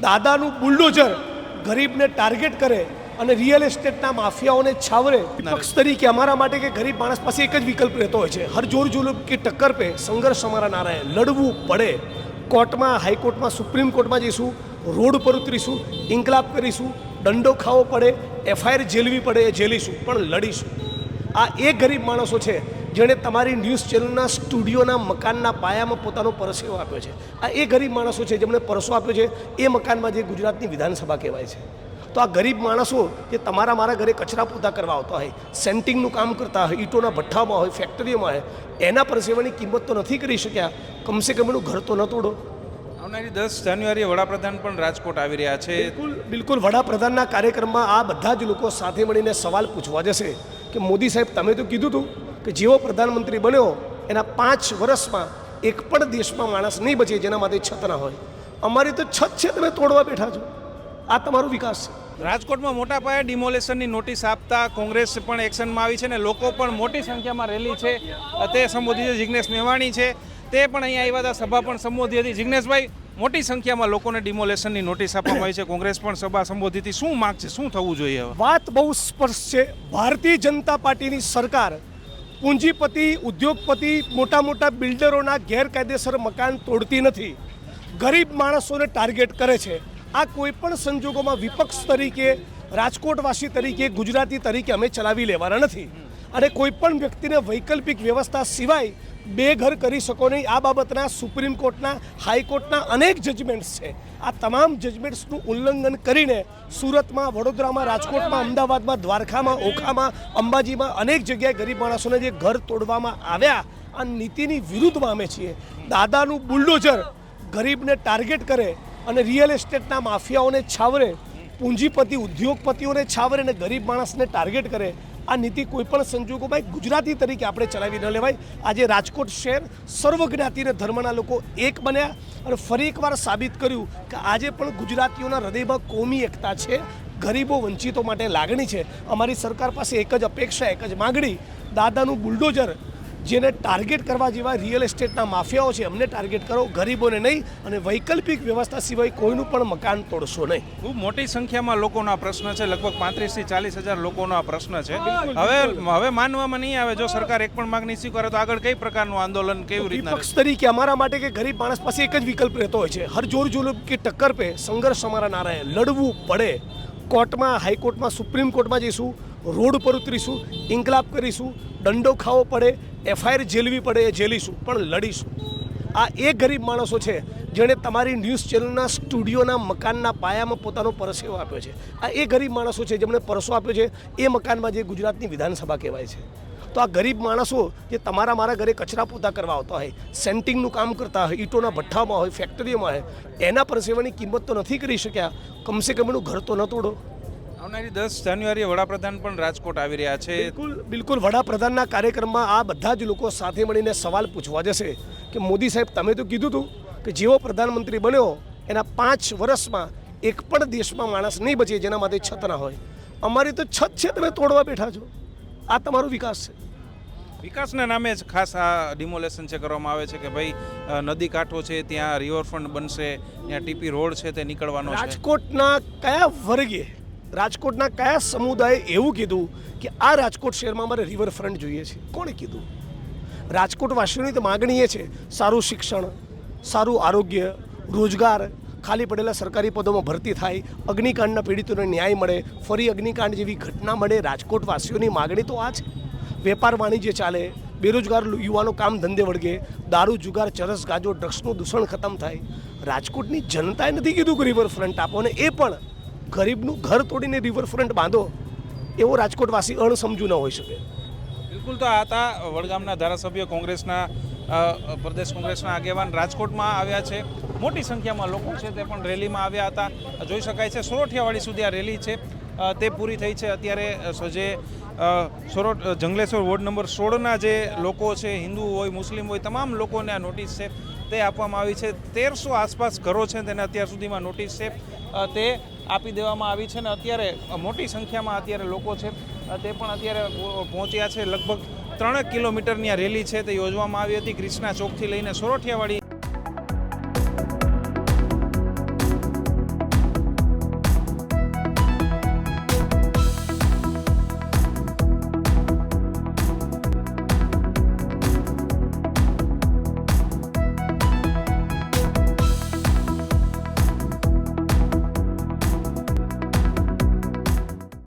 દાદાનું bulldozer ગરીબને target કરે અને રિયલ એસ્ટેટના માફિયાઓને છાવરે. વિપક્ષ તરીકે અમારા માટે કે ગરીબ માણસ પાસે એક જ વિકલ્પ રહેતો હોય છે. હર જોર જુલુમ કે ટક્કર પે સંઘર્ષ અમારા નારાએ લડવું પડે. કોર્ટમાં, હાઈકોર્ટમાં, સુપ્રીમ કોર્ટમાં જઈશું, રોડ પર ઉતરીશું, ઇન્કલાબ કરીશું, દંડો ખાવો પડે, એફઆઈઆર ઝેલવી પડે, એ ઝેલીશું પણ લડીશું. આ એ ગરીબ માણસો છે. જેણે તમારી ન્યૂઝ ચેનલના સ્ટુડિયોના મકાનના પાયામાં પોતાનો પરસેવો આપ્યો છે. આ એ ગરીબ માણસો છે જેમણે પરસો આપ્યો છે એ મકાનમાં જે ગુજરાતની વિધાનસભા કહેવાય છે. તો આ ગરીબ માણસો જે તમારા મારા ઘરે કચરા પોતા કરવા આવતા હોય સેન્ટિંગનું કામ કરતા હોય ઈંટોના ભઠ્ઠામાં હોય ફેક્ટરીઓમાં હોય એના પરસેવાની કિંમત તો નથી કરી શક્યા. કમસે કમ એનું ઘર તો ન તોડો. આવનારી દસ જાન્યુઆરીએ વડાપ્રધાન પણ રાજકોટ આવી રહ્યા છે. બિલકુલ બિલકુલ. વડાપ્રધાનના કાર્યક્રમમાં આ બધા જ લોકો સાથે મળીને સવાલ પૂછવા જશે કે મોદી સાહેબ તમે તો કીધું હતું કે જેવો પ્રધાનમંત્રી બન્યો એના પાંચ વર્ષમાં એક પણ દેશમાં માણસ નહીં બચે જેના માટે છત ના હોય. અમારી તો છત છે તમે તોડવા બેઠા છો. આ તમારો વિકાસ છે. રાજકોટમાં મોટા પાયે ડિમોલેશનની નોટિસ આપતા કોંગ્રેસ પણ એક્શનમાં આવી છે ને લોકો પણ મોટી સંખ્યામાં રેલી છે. તે સંબોધી છે જિજ્ઞેશ મેવાણી છે. તે પણ અહીંયા આવ્યા હતા સભા પણ સંબોધી હતી. જિજ્ઞેશભાઈ મોટી સંખ્યામાં લોકોને ડિમોલેશનની નોટિસ આપવામાં આવી છે. કોંગ્રેસ પણ સભા સંબોધી હતી. શું માગ છે? શું થવું જોઈએ વાત બહુ સ્પષ્ટ છે. ભારતીય જનતા પાર્ટીની સરકાર પૂંજીપતિ, ઉદ્યોગપતિ મોટા મોટા બિલ્ડરોના ગેરકાયદેસર મકાન તોડતી નથી. ગરીબ માણસોને ટાર્ગેટ કરે છે. આ કોઈ પણ સંજોગોમાં વિપક્ષ તરીકે, રાજકોટવાસી તરીકે, ગુજરાતી તરીકે અમે ચલાવી લેવાના નથી. અને કોઈ પણ વ્યક્તિને વૈકલ્પિક વ્યવસ્થા સિવાય બે ઘર કરી શકો નહીં. આ બાબતના સુપ્રીમ કોર્ટના હાઈકોર્ટના અનેક જજમેન્ટ્સ છે. આ તમામ જજમેન્ટ્સનું ઉલ્લંઘન કરીને સુરતમાં, વડોદરામાં, રાજકોટમાં, અમદાવાદમાં, દ્વારકામાં, ઓખામાં, અંબાજીમાં અનેક જગ્યાએ ગરીબ માણસોને જે ઘર તોડવામાં આવ્યા, આ નીતિની વિરુદ્ધમાં અમે છીએ. દાદાનું બુલડોઝર ગરીબને ટાર્ગેટ કરે અને રિયલ એસ્ટેટના માફિયાઓને છાવરે, પૂંજીપતિ, ઉદ્યોગપતિઓને છાવરે અને ગરીબ માણસને ટાર્ગેટ કરે આ નીતિ કોઈ પણ સંજોગોમાં ગુજરાતી તરીકે આપણે ચલાવી ન લેવાય. આજે રાજકોટ શહેર સર્વજ્ઞાતિ અને ધર્મના લોકો એક બન્યા અને ફરી એકવાર સાબિત કર્યું કે આજે પણ ગુજરાતીઓના હૃદયમાં કોમી એકતા છે, ગરીબો વંચિતો માટે લાગણી છે. અમારી સરકાર પાસે એક જ અપેક્ષા, એક જ માગણી, દાદાનું બુલડોઝર જેને ટાર્ગેટ કરવા જેવા રિયલ એસ્ટેટના માફિયાઓ છે અમને ટાર્ગેટ કરો ગરીબોને નહીં અને વૈકલ્પિક વ્યવસ્થા સિવાય કોઈનું પણ મકાન તોડશો નહીં. ખૂબ મોટી સંખ્યામાં લોકોનો આ પ્રશ્ન છે લગભગ પાંત્રીસથી ચાલીસ હજાર લોકોનો આ પ્રશ્ન છે. હવે હવે માનવામાં નહીં આવે જો સરકાર એક પણ માગણી સ્વીકારે તો આગળ કઈ પ્રકારનું આંદોલન કેવી રીતના પક્ષ તરીકે અમારા માટે કે ગરીબ માણસ પાસે એક જ વિકલ્પ રહેતો હોય છે. હર જોર જુલુમ કે ટક્કર પે સંઘર્ષ અમારા નારાએ લડવું પડે. કોર્ટમાં હાઈકોર્ટમાં સુપ્રીમ કોર્ટમાં જઈશું. રોડ પર ઉતરીશું, ઇન્કલાબ કરીશું, દંડો ખાવો પડે, એફઆઈઆર ઝેલવી પડે, એ ઝેલીશું પણ લડીશું. આ એ ગરીબ માણસો છે, જેણે તમારી ન્યૂઝ ચેનલના સ્ટુડિયોના મકાનના પાયામાં પોતાનો પરસેવો આપ્યો છે. આ એ ગરીબ માણસો છે, જેમણે પરસો આપ્યો છે, એ મકાનમાં જે ગુજરાતની વિધાનસભા કહેવાય છે. તો આ ગરીબ માણસો જે તમારા મારા ઘરે કચરા પોતા કરવા આવતા હોય, સેન્ટિંગનું કામ કરતા હોય, ઈંટોના ભઠ્ઠામાં હોય, ફેક્ટરીઓમાં હોય, એના પરસેવાની કિંમત તો નથી કરી શક્યા. કમસે કમ એનું ઘર તો ન તોડો. આવનારી દસ જાન્યુઆરીએ વડાપ્રધાન પણ રાજકોટ આવી રહ્યા છે. બિલકુલ બિલકુલ. વડાપ્રધાનના કાર્યક્રમમાં આ બધા જ લોકો સાથે મળીને સવાલ પૂછવા જશે કે મોદી સાહેબ તમે તો કીધું હતું કે જેવો પ્રધાનમંત્રી બન્યો એના પાંચ વર્ષમાં એક પણ દેશમાં માણસ નહીં બચે જેના માટે છત ના હોય. અમારી તો છત છે તમે તોડવા બેઠા છો. આ તમારો વિકાસ છે. વિકાસના નામે જ ખાસ આ ડિમોલેશન છે કરવામાં આવે છે કે ભાઈ નદી કાંઠો છે ત્યાં રિવરફ્રન્ટ બનશે ત્યાં ટીપી રોડ છે તે નીકળવાનો રાજકોટના કયા વર્ગે રાજકોટના કયા સમુદાયે એવું કીધું કે આ રાજકોટ શહેરમાં અમારે રિવરફ્રન્ટ જોઈએ છે? કોણે કીધું? રાજકોટવાસીઓની તો માગણી એ છે, સારું શિક્ષણ, સારું આરોગ્ય, રોજગાર, ખાલી પડેલા સરકારી પદોમાં ભરતી થાય, અગ્નિકાંડના પીડિતોને ન્યાય મળે, ફરી અગ્નિકાંડ જેવી ઘટના મળે, રાજકોટવાસીઓની માગણી તો આ છે. વેપાર વાણિજ્ય ચાલે, બેરોજગાર યુવાનો કામ ધંધે વળગે, દારૂ, જુગાર, ચરસ, ગાજો, ડ્રગ્સનું દૂષણ ખતમ થાય. રાજકોટની જનતાએ નથી કીધું કે રિવરફ્રન્ટ આપો ને એ પણ ગરીબનું ઘર તોડીને રિવરફ્રન્ટ બાંધો, એવો રાજકોટવાસી અણસમજુ ન હોઈ શકે. બિલકુલ તો આ હતા વડગામના ધારાસભ્ય કોંગ્રેસના પ્રદેશ કોંગ્રેસના આગેવાન રાજકોટમાં આવ્યા છે. મોટી સંખ્યામાં લોકો છે તે પણ રેલીમાં આવ્યા હતા. જોઈ શકાય છે સોરઠિયાવાડી સુધી આ રેલી છે. તે પૂરી થઈ છે. અત્યારે જે સોરઠ જંગલેશ્વર વોર્ડ નંબર સોળના જે લોકો છે, હિન્દુ હોય, મુસ્લિમ હોય, તમામ લોકોને આ નોટિસ છે, તે આપવામાં આવી છે. તેરસો આસપાસ ઘરો છે તેને અત્યાર સુધીમાં નોટિસ છે. તે આપી દેવામાં આવી છે ને અત્યારે મોટી સંખ્યામાં અત્યારે લોકો છે તે પણ અત્યારે પહોંચ્યા છે. લગભગ ત્રણેક કિલોમીટરની આ રેલી છે તે યોજવામાં આવી હતી. ક્રિષ્ના ચોકથી લઈને સોરઠિયાવાડી